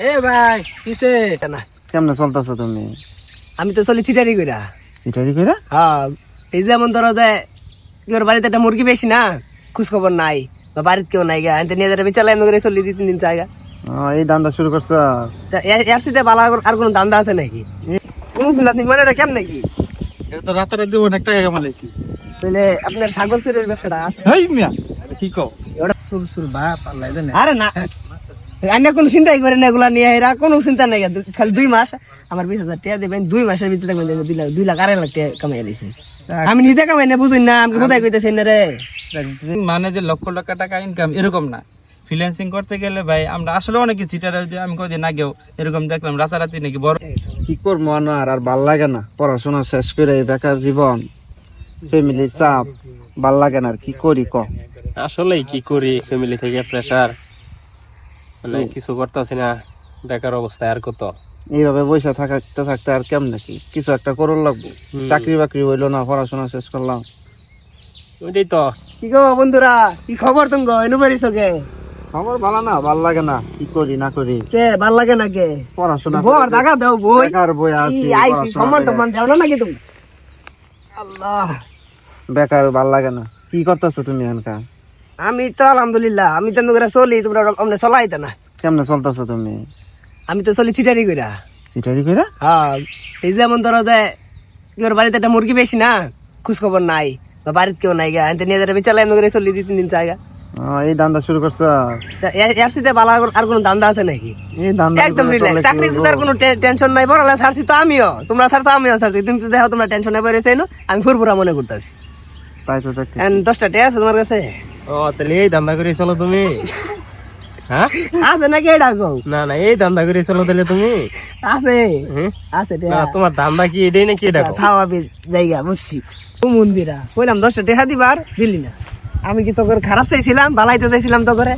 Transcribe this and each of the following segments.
এ ভাই কিসে? না কেমনে চলতেছ তুমি? আমি তো চলি চিটারি কইরা। কইরা? হ্যাঁ এই যেমন ধরো যে বাড়িতে একটা মুরগি বেশি না খোঁজ খবর নাই বা বাড়িতে কেউ নাই গা এনতে নিয়ে করে চলি দুই তিন দিন ও, এই দান্দা শুরু করছ? এর সাথে বালা আর- আর কোনো দান্দা আছে নাকি? কোনো বিলাত মানে এটা কেমন নাকি এটা তো রাতে রাতে অনেক টাকা কামালাইছি তাহলে আপনার ছাগল চুরের ব্যবসাটা আছে। হেই মিয়া কি কও? ওটা সুল সুল বাপ আল্লাহ দেন আরে না অন্য কোনো চিন্তাই করে না এগুলা নিয়ে এরা কোনো চিন্তা নাই খালি দুই মাস আমার বিশ হাজার টাকা দেবেন দুই মাসের ভিতরে দেখবেন দুই লাখ দুই লাখ আড়াই লাখ টাকা কামাই আলাইছেন আমি নিজে কামাই না বুঝুন না আমি কোথায় কইতেছেন রে মানে যে লক্ষ লক্ষ টাকা ইনকাম এরকম না ফ্রিল্যান্সিং করতে গেলে ভাই আমরা আসলে অনেকে চিটার যে আমি কদিন আগেও এরকম দেখলাম রাতারাতি নাকি বড় কি করব আর আর ভালো লাগে না। পড়াশোনা শেষ করে বেকার জীবন ফ্যামিলির চাপ ভালো লাগে না আর কি করি ক? আসলে কি করি? ফ্যামিলি থেকে প্রেসার মানে কিছু করতেছি না। বেকার অবস্থায় আর কত? এইভাবে বসে থাকতে থাকতে আর কেমন কি? কিছু একটা করুন লাগবো। চাকরি বাকরি হইল না পড়াশোনা শেষ করলাম। ওইটাই তো। কি গো বন্ধুরা কি খবর তুমি গো? এনু বাড়িছ কে? আমার ভালো না ভালো লাগে না। কি করি না করি? কে ভালো লাগে না কে? পড়াশোনা বর দেখা দাও বই। বেকার বই আছি আইছি সম্মান। টম্মান দেও না নাকি তুমি? আল্লাহ। বেকার ভালো লাগে না। কি করতেছো তুমি এনকা? আমি তো আলহামদুলিল্লাহ আমি তো করে চলি তোমরা আমরা চলাইতে না। কেমনে চলতেছো তুমি? আমি তো চলি চিটারি কইরা। সিটারি কইরা? হ্যাঁ এই যেমন ধরো যে কেউ বাড়িতে একটা মুরগি বেশি না খোঁজ খবর নাই বা বাড়িতে কেউ নাই গা এনতে নিয়ে এমন করে চলি দুই তিন দিন ও, এই দান্দা শুরু করছ? এর সাথে বালা আর কোনো দান্দা আছে নাকি? এই দান্দা একদম রিল্যাক্স চাকরি আর কোনো টেনশন নাই বড় ছাড়ছি তো আমিও। তোমরা ছাড়ছো আমিও ছাড়ছি কিন্তু দেখো তোমরা টেনশন নাই বেরিয়েছে আমি ফুরফুরা মনে করতেছি। তাই তো দেখতে দশটা টে আছে তোমার কাছে? ও তাহলে এই ধান্দা করে চলো তুমি। হ্যাঁ? আছে নাকি এটা কও? না না এই ধান্দা করে চলো তাহলে তুমি। আছে। হুম? আছে না তোমার ধান্দা কি এটাই নাকি এটা কও? জায়গা বুঝছি। ও মন্দিরা কইলাম দশটা টেহা দিবার দিলি না। আমি কি তোকে খারাপ চাইছিলাম বালাইতে চাইছিলাম তো করে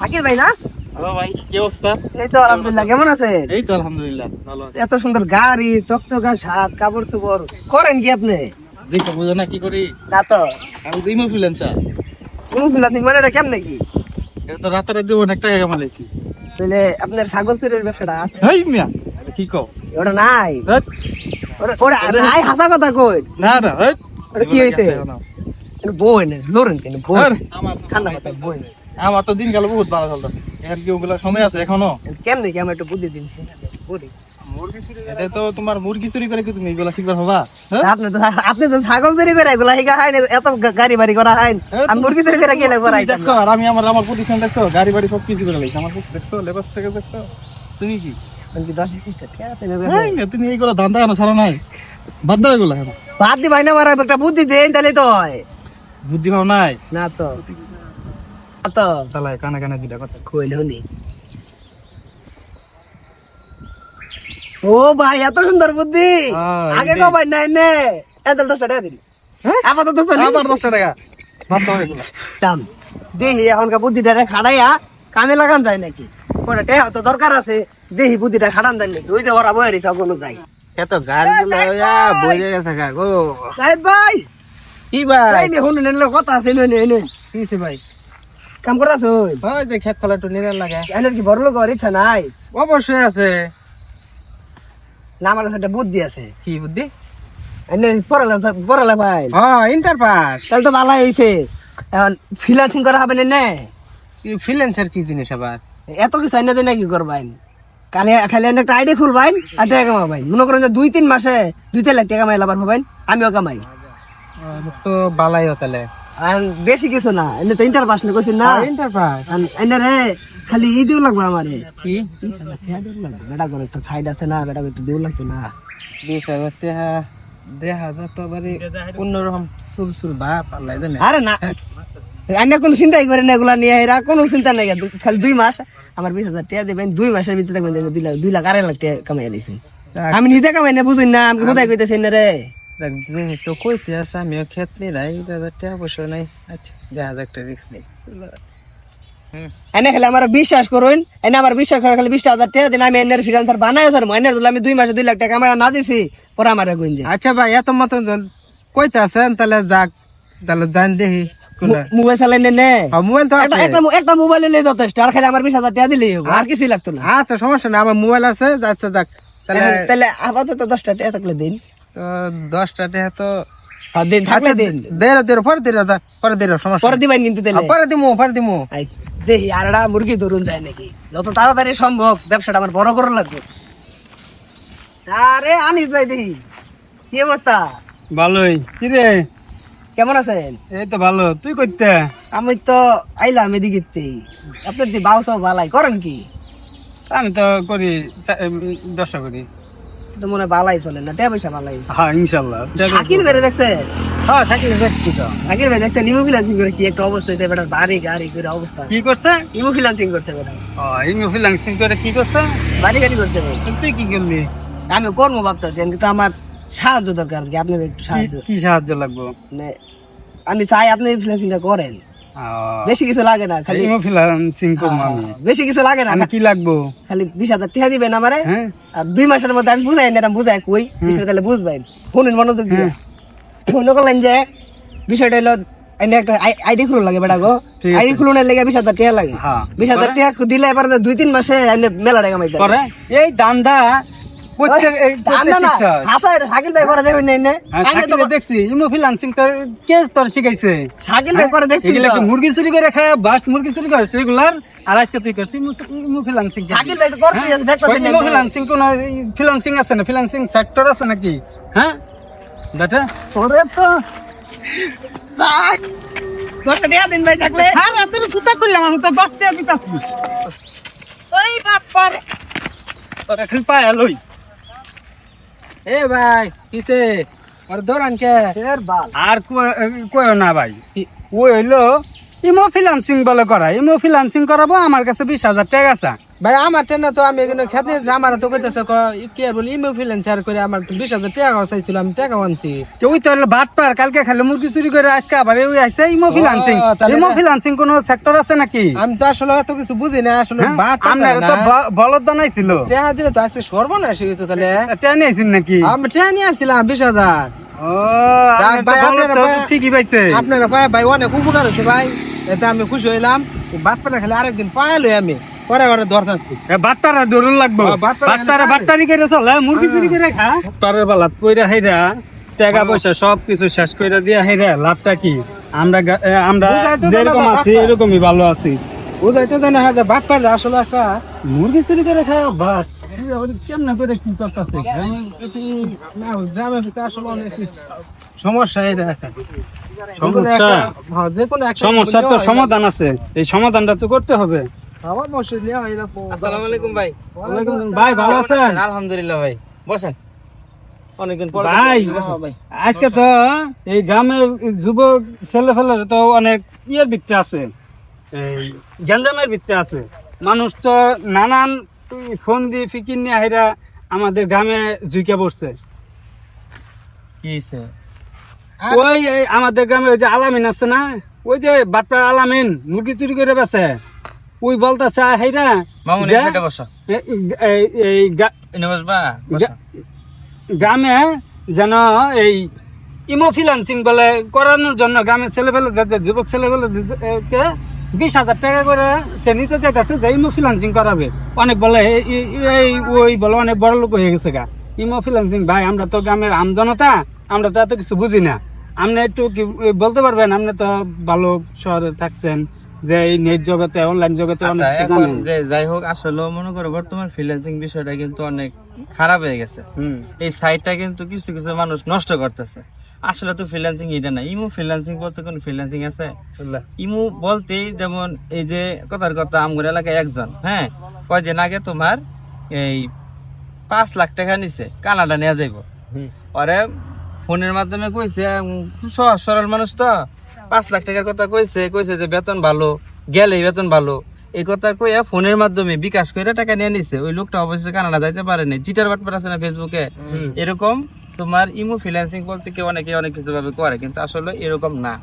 ফাকির ভাই না? হ্যালো ভাই কি অবস্থা? এই তো আলহামদুলিল্লাহ কেমন আছে এই তো আলহামদুলিল্লাহ ভালো আছে। এত সুন্দর গাড়ি চকচকা সাত কাপড় চোপড় করেন কি আপনি? দেখো বুঝো না কি করি? না তো আমি তো মানে এটা কেমন কি? এটা তো রাতে রাতে অনেক টাকা তাহলে আপনার ছাগল চুরের ব্যবসাটা আছে? হেই মিয়া কি কও? ওটা নাই। হেৎ, ওটা ওটা নাই হাসা কথা কই। না না হেৎ। ওটা কি এটা বই না লোরেন কেন বই ঠান্ডা কথা বই আমার তো দিন গেল বহুত ভালো চলতেছে। এর কি ওগুলা সময় আছে এখনও? কেমনে কি আমার একটু বুদ্ধি দিনছি বুদ্ধি। এটা তো তোমার মুরগি চুরি করে কি তুমি এগুলা শিখবার হবা? হ্যাঁ? আপনি তো আপনি তো ছাগল চুরি করে এগুলা হিগা হয় না, এত গা- গাড়ি বাড়ি করা হয় না। হ্যাঁ, আমি মুরগি চুরি করে গেলে তুমি দেখছ আর আমি আমার আমার প্রতিষ্ঠান দেখছ গাড়ি বাড়ি সব কিছু করে লাইছি। আমার কিছু দেখছ লেবাস থেকে দেখছ। তুমি কি? দশ বিশটা ঠিক আছে না? হেই মিয়া, তুমি এইগুলা ধান্দা কেন নাই? বাদ দাও এগুলা বাদ দি ভাই না আমার একটা বুদ্ধি দেন তাহলে তো হয়। বুদ্ধি ভাব নাই? না তো। না তো। তাহলে কানে কানে দিটা কথা। কইল নি। ও ভাই এত সুন্দর বুদ্ধি। হ্যাঁ, আগে কো ভাই নাই নে। এত দশটা টাকা দিন চলি আবার দশটা টাকা বাদ দাও এগুলা। দাম। দেখি এখনকার বুদ্ধিটা খাড়াইয়া কামে লাগান যায় নাকি? ওটা টেহা তো দরকার আছে। দেখি বুদ্ধিটা খাড়ান যায় নাকি? ওই যে ওরা বয়ে রেছে কোনো যাই এত গাড়ি বইরে গেছে গা গো। সাহেব ভাই। কি ভাই? ভাই নে হুন নেন কথা আছে নে নে। কি ভাই? কাম করতাছ? ওই ওই যে খেত ফলা একটু নিরাল লাগে। এনের কি বড় লোক ইচ্ছা নাই? অবশ্যই আছে। না আমার কাছে একটা বুদ্ধি আছে। কি বুদ্ধি? পড়ালে পড়ালে ভাই। হ্যাঁ ইন্টার পাস। তাহলে তো ভালো হয়েছে এখন ফ্রিলান্সিং করা হবে না ফ্রিল্যান্সার কি জিনিস আবার? এত কিছু এনে দেয় নাকি করবাইন কালে খালি একটা আইডি খুলবাইন আর টাকা কামাবাইন মনে করেন যে দুই তিন মাসে দুই তিন লাখ টাকা কামাই হবাইন আমিও কামাই। তো বালাই তাহলে। বেশি কিছু না। এনে তো ইন্টার পাস না কইছি না ইন্টার পাস এনে রে খালি ই দিও লাগবে আমারে। কি? বেটা করে একটা সাইড আছে না বেটা করে একটু দিও লাগতো না। বিশ হাজার টাকা দেড় হাজার তো বাড়ি অন্যরকম চুল চুল ভাব আল্লাহ জানে। আরে না এনে কোনো চিন্তাই করে না এগুলা নিয়ে এরা কোনো চিন্তা নাই। খালি দুই মাস আমার বিশ হাজার টাকা দেবেন দুই মাসের ভিতরে দেখবেন দুই লাখ দুই লাখ আড়াই লাখ টাকা কামাই আমি নিজে কামাই না বুঝুন না আমি কোথায় কইতেছেন না রে? দেখ তো কইতে আছে আমিও খেত নি নাই হাজার টাকা পয়সা নাই আচ্ছা দেড় হাজার টাকা রিক্স নেই এনে খালি আমার বিশ্বাস করুন এনে আমার বিশ্বাস করে খালি বিশ হাজার টাকা দিন আমি এনের ফ্রিলান্সার বানাই স্যার এনের দিলে আমি দুই মাসে দুই লাখ টাকা কামাই না দিছি পরে আমার গুঞ্জে আচ্ছা ভাই এত মতো কইতে আছেন তাহলে যাক তাহলে জান দেখি মোবাইল নে নে মোবাইল তো একটা আছে একটা একটা মোবাইল নিলে যথেষ্ট আর খালি আমার বিশ হাজার টাকা দিলেই হবে আর কিছুই লাগতো না। আচ্ছা সমস্যা নেই আমার মোবাইল আছে আচ্ছা যাক। তাহলে তাহলে আপাতত দশটা টাকা থাকলে দিন। তো দশটা টাকা তো দিন থাকলে দিন। দেড় দেড় পরে দেড় পরে দেড় সমস্যা পরে দিবেন কিন্তু তাহলে। পরে দিমু পরে দিমু। দেখি আর একটা মুরগি ধরুন যায় নাকি? যত তাড়াতাড়ি সম্ভব ব্যবসাটা আমার বড় করে লাগবে। আরে আনিস ভাই দেখি কি অবস্থা? ভালোই। কি রে কেমন আছেন? এই তো ভালো। তুই করতে আমি তো আইলাম এদিকে আপনার দি বাউ সব ভালাই করেন কি? আমি তো করি দশটা করি। তো মনে হয় ভালাই চলে না টাকা পয়সা ভালাই হ্যাঁ ইনশাল্লাহ। শাকির বেড়ে দেখছেন হ্যাঁ থাকলে দেখছি তো। শাকির ভাই দেখছেন ইমো ফিলান্সিং করে কি একটা অবস্থা হইতে বেটার বাড়ি গাড়ি করে অবস্থা। কি করছে? ইমো ফিলান্সিং করছে বেটা ও ইমি ফিলাংসিং করে কি করছে? বাড়ি গাড়ি করছে। তুই কি করলি? আমি কর্ম ভাবতেছি কিন্তু আমার সাহায্য দরকার কি আপনার একটু সাহায্য। কি- সাহায্য লাগবে? মানে আমি চাই আপনি ফিলান্সিংটা করেন। বেশি কিছু লাগে না খালি ইমি ফিলাংসিং আমি বেশি কিছু লাগে না। কি লাগবো? খালি বিশ হাজার টাকা দিবেন আমারে। হ্যাঁ। আর দুই মাসের মধ্যে আমি বুঝাই না বুঝাই কই। বিষয়টা তাহলে বুঝবেন। শুনুন মনোযোগ দিয়ে। মনে করলেন যে বিষয়টা হলো আইডি খুলুন লাগে বেটা গো। আইডি খুলুনের লেগে বিশ হাজার টাকা লাগে। হ্যাঁ। বিশ হাজার টাকা দিলে এবার দুই তিন মাসে মেলা টাকা মাইতে এই দান্দা প্রত্যেক এই করতে শিখছস? শাকিল ভাই করে দেখবেন না হ্যাঁ, দেখছি ইমো ফিলাংসিং তোর কে তোর শিখাইছে। শাকিল ভাই করে দেখছি এগুলা তো। কি মুরগি চুরি করে খায় বাস মুরগি চুরি করে রেগুলার আর আজকে তুই করছিস ইমো ফিলাংসিং শাকিল ভাই তো করতে দেখতেছেন ইমো ফিলাংসিং কোন ফিলাংসিং আছে না? ফিলাংসিং সেক্টর আছে নাকি? হ্যাঁ? বেটা ওরে তো। ভাই দশটা টাকা দিন ভাই থাকলে। হ্যাঁ তুই সুতা করলাম আমি তো দশ দিতাছি। ওই লই। এ ভাই কিসে? আর দৌড়ান কে? এর বাল। আর কয় না ভাই। ও হইল ইমো ফিলান্সিং বলে করা। ইমো ফিলান্সিং করাবো আমার কাছে বিশ হাজার টাকা আছে। ভাই আমার ট্রেনে তো আমি এখানে খেতে আমার তো কইতেছে ক বলি ইমেল ফ্রিল্যান্সার করে আমার বিশ হাজার টাকা চাইছিল আমি টাকা আনছি। ওই তো ভাত পার কালকে খাইলে মুরগি চুরি করে আজকে আবার ওই আইসে ইমো ফিলান্সিং। তাহলে ইমো না- ফিলান্সিং কোন সেক্টর আছে নাকি? আমি তো আসলে এত কিছু বুঝি না আসলে হ্যাঁ? বাট আপনারা তো বলদ বানাইছিল টাকা দিলে তো আজকে সর্বনাশ হয়ে যেত তাহলে। টেনে আইসিন নাকি? আমি টাকা নিয়ে আসছিলাম বিশ হাজার। তো ঠিকই পাইছে। আপনারা ভাই অনেক উপকার হচ্ছে ভাই। এতে আমি খুশি হইলাম। বাট পাটা খেলে আরেকদিন পাইলো আমি। দরকার এ বাট্টারা ধরুন লাগবো। ও, বাটপাড়া বাট্টারা বাট্টারি করে চলে মুরগি চুরি করে খা। বাট্টারের বালাত পয়রা হাইরা টাকা পয়সা সব কিছু শেষ দিয়া লাভটা কি? আমরা আমরা যেরকম আছি এরকমই ভালো আছি। বুঝাইতে দেয় না হাজার বাট পাড়ে আসলে একটা মুরগি চুরি করে খায় ভাত কেমন করে কি করতেছে? না আসলে অনেক সমস্যা এটা একটা। সমস্যা? হ্যাঁ, যে কোনো সমস্যার তো সমাধান আছে। এই সমাধানটা তো করতে হবে। আমার বসে নেওয়া এরকম আসসালামু আলাইকুম ভাই। ভাই ভালো আছেন? আলহামদুলিল্লাহ ভাই। বসেন। অনেকদিন পর ভাই আজকে তো এই গ্রামের যুবক ছেলে ফেলের তো অনেক ইয়ের ভিত্তি আছে। এই গ্যাঞ্জামের ভিত্তি আছে। মানুষ তো নানান ফোন দিয়ে ফিকির নিয়ে আহেরা আমাদের গ্রামে জুইকে বসছে কি ওই আমাদের গ্রামে ওই যে আলামিন আছে না? ওই যে বাটপার আলামিন মুরগি চুরি করে বেছে ওই বলতেছে হেরা মামুনি সেটা বসো। এই বসবা? বসো। গ্রামে যেন এই ইমো ফিলান্সিং বলে করানোর জন্য গ্রামের ছেলেবেলে যুবক ছেলেবেলে কে বিশ হাজার টাকা করে সে নিতে চাইতেছে যে ইমো ফিলান্সিং করাবে। অনেক বলে এই ওই বলে অনেক বড় লোক হয়ে গেছে গা। ইমো ফিলান্সিং ভাই আমরা তো গ্রামের আমজনতা আমরা তো এত কিছু বুঝি না। আপনি একটু কি বলতে পারবেন? আপনি তো ভালো শহরে থাকছেন। যে এই নেট জগতে অনলাইন জগতে আচ্ছা অনেক এখন যে যাই হোক আসলে মনে করো বর্তমান ফ্রিল্যান্সিং বিষয়টা কিন্তু অনেক খারাপ হয়ে গেছে। এই সাইটটা কিন্তু কিছু কিছু মানুষ নষ্ট করতেছে। আসলে তো ফ্রিল্যান্সিং এটা না। ইমো ফ্রিল্যান্সিং বলতে কোন ফ্রিল্যান্সিং আছে? ইমু বলতেই যেমন এই যে কথার কথা আমগুর এলাকায় একজন হ্যাঁ? কয়দিন আগে তোমার এই পাঁচ লাখ টাকা নিছে কানাডা নিয়ে যাইব। ওরে ফোনের মাধ্যমে কইছে সহজ সরল মানুষ তো। পাঁচ লাখ টাকার কথা কইছে কইছে যে বেতন ভালো গেলে বেতন ভালো। এই কথা কইয়া ফোনের মাধ্যমে বিকাশ করে টাকা নিয়ে নিছে। ওই লোকটা অবশ্যই কানাডা যাইতে পারেনি চিটার বাটপার আছে না ফেসবুকে? এরকম তোমার ইমো ফ্রিল্যান্সিং বলতে কেউ অনেকে অনেক কিছু ভাবে করে কিন্তু আসলে এরকম না।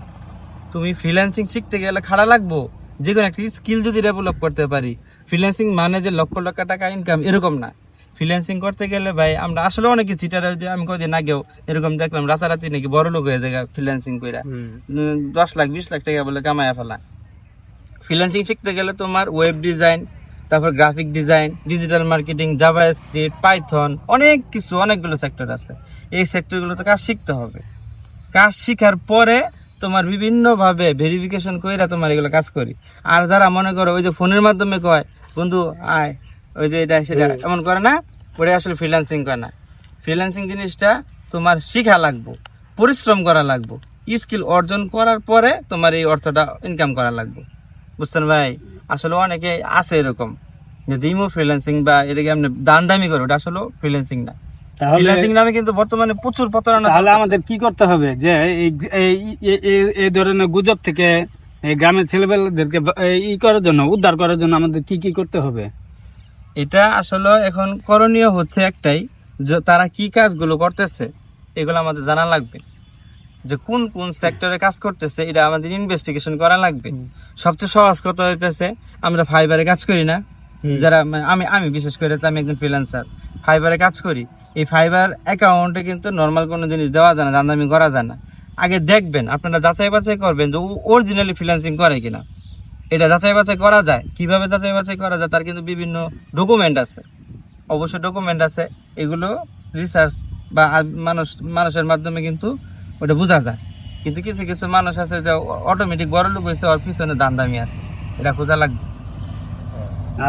তুমি ফ্রিল্যান্সিং শিখতে গেলে খাড়া লাগবো। যে কোনো একটা স্কিল যদি ডেভেলপ করতে পারি। ফ্রিল্যান্সিং মানে যে লক্ষ লক্ষ টাকা ইনকাম এরকম না। ফ্রিল্যান্সিং করতে গেলে ভাই আমরা আসলে অনেকে চিটার যে আমি কদিন আগেও এরকম দেখলাম রাতারাতি নাকি বড় লোক হয়ে যায় ফ্রিল্যান্সিং কইরা। উম, দশ লাখ বিশ লাখ টাকা বলে কামায়া ফেলা। ফ্রিল্যান্সিং শিখতে গেলে তোমার ওয়েব ডিজাইন তারপর graphic design digital marketing JavaScript Python অনেক কিছু অনেকগুলো সেক্টর আছে। এই সেক্টরগুলোতে কাজ শিখতে হবে। কাজ শিখার পরে তোমার বিভিন্নভাবে ভেরিফিকেশন কইরা তোমার এগুলো কাজ করি। আর যারা মনে করো ওই যে ফোনের মাধ্যমে কয় বন্ধু আয় ওই যে এটা সেটা এমন করে না ওটা আসলে ফ্রিল্যান্সিং করে না। ফ্রিল্যান্সিং জিনিসটা তোমার শিখা লাগবো পরিশ্রম করা লাগবো স্কিল অর্জন করার পরে তোমার এই অর্থটা ইনকাম করা লাগবে। বুঝছেন ভাই? আসলে অনেকে আছে এরকম যে জিমো ফ্রিল্যান্সিং বা এটাকে আপনি দান দামি করে ওটা আসলে ফ্রিল্যান্সিং না। ফ্রিল্যান্সিং নামে কিন্তু বর্তমানে প্রচুর প্রতারণা তাহলে আমাদের কি করতে হবে যে এই ধরনের গুজব থেকে এই গ্রামের ছেলেপেলেদেরকে ই করার জন্য উদ্ধার করার জন্য আমাদের কি কি করতে হবে? এটা আসলে এখন করণীয় হচ্ছে একটাই যে তারা কি কাজগুলো করতেছে এগুলো আমাদের জানা লাগবে। যে কোন কোন সেক্টরে কাজ করতেছে এটা আমাদের ইনভেস্টিগেশন করা লাগবে। সবচেয়ে সহজ কথা হইতেছে আমরা ফাইবারে কাজ করি না। যারা আমি আমি বিশেষ করে আমি একজন ফ্রিল্যান্সার ফাইবারে কাজ করি। এই ফাইবার অ্যাকাউন্টে কিন্তু নর্মাল কোনো জিনিস দেওয়া যায় না দামি করা যায় না। আগে দেখবেন আপনারা যাচাই বাছাই করবেন যে অরিজিনালি ফ্রিল্যান্সিং করে কিনা। এটা যাচাই বাছাই করা যায়। কীভাবে যাচাই বাছাই করা যায় তার কিন্তু বিভিন্ন ডকুমেন্ট আছে। অবশ্যই ডকুমেন্ট আছে। এগুলো রিসার্চ বা মানুষ মানুষের মাধ্যমে কিন্তু ওটা বোঝা যায়। কিন্তু কিছু কিছু মানুষ আছে যে অটোমেটিক বড় লোক হয়েছে ওর পিছনে দান দামি আছে। এটা খোঁজা লাগবে।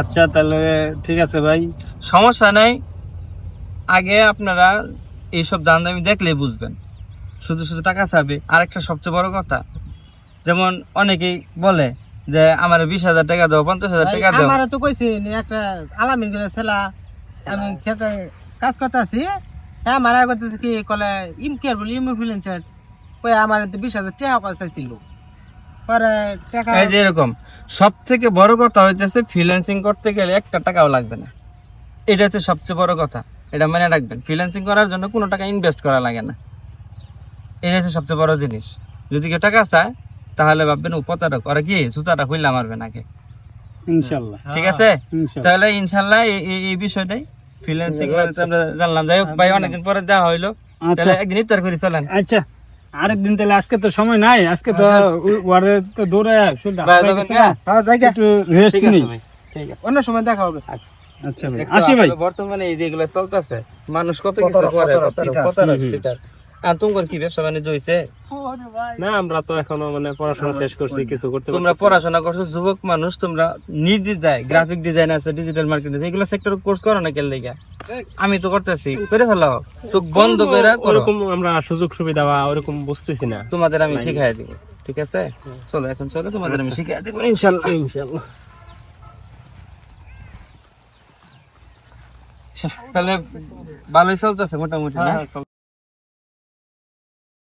আচ্ছা তাহলে ঠিক আছে ভাই। সমস্যা নাই। আগে আপনারা এইসব দান দামি দেখলেই বুঝবেন। শুধু শুধু টাকা চাবে আর একটা সবচেয়ে বড় কথা যেমন অনেকেই বলে যে আমার বিশ হাজার টাকা দাও পঞ্চাশ হাজার টাকা দাও। আমার তো কইছে একটা আলামিন করে ছেলা আমি খেতে কাজ করতে আছি হ্যাঁ মারা করতে কি কলে ইম কেয়ার বলি ইম ফ্রিল্যান্সার কই আমার তো বিশ হাজার টাকা কল চাইছিল। পরে টাকা এই যে এরকম সব থেকে বড় কথা হইতেছে ফ্রিল্যান্সিং করতে গেলে একটা টাকাও লাগবে না। এটা হচ্ছে সবচেয়ে বড় কথা এটা মনে রাখবেন ফ্রিল্যান্সিং করার জন্য কোনো টাকা ইনভেস্ট করা লাগে না। এটা হচ্ছে সবচেয়ে বড় জিনিস। যদি কেউ টাকা চায় তাহলে ভাববেন ও প্রতারক ওরা কি? সুতাটা খুললে মারবেন আগে ইনশাল্লাহ। ঠিক আছে? তাহলে ইনশাল্লাহ এই- বিষয়টাই। ফ্রিল্যান্সিং আমরা জানলাম। যাই হোক ভাই অনেকদিন পরে দেওয়া হইল। আচ্ছা। তাহলে একদিন ইফতার করি চলেন। আচ্ছা আরেকদিন তাহলে আজকে তো সময় নাই। আজকে তো ওয়ারে তো দৌড়ে? হ্যাঁ যাই একটু রেস্ট নিই। অন্য সময় দেখা হবে। আচ্ছা। ভাই আসি ভাই। বর্তমানে এই যেগুলো চলতেছে মানুষ কত কিছু করে। আর তোমার কি ব্যবসা বাণিজ্য হয়েছে না আমরা তো এখনও মানে পড়াশোনা শেষ করছি কিছু করতে তোমরা পড়াশোনা করছ যুবক মানুষ তোমরা নির্দ্বিধায় গ্রাফিক ডিজাইন আছে ডিজিটাল মার্কেটিং এগুলো সেক্টর কোর্স করো না কেন লেগা? আমি তো করতেছি করে ফেলাও চোখ বন্ধ করে ওরকম আমরা সুযোগ সুবিধা বা ওরকম বুঝতেছি না। তোমাদের আমি শিখাই দিব ঠিক আছে? চলো এখন চলো তোমাদের আমি শিখাই দিব ইনশাল্লাহ। ইনশাআল্লাহ তাহলে ভালোই চলতেছে মোটামুটি না?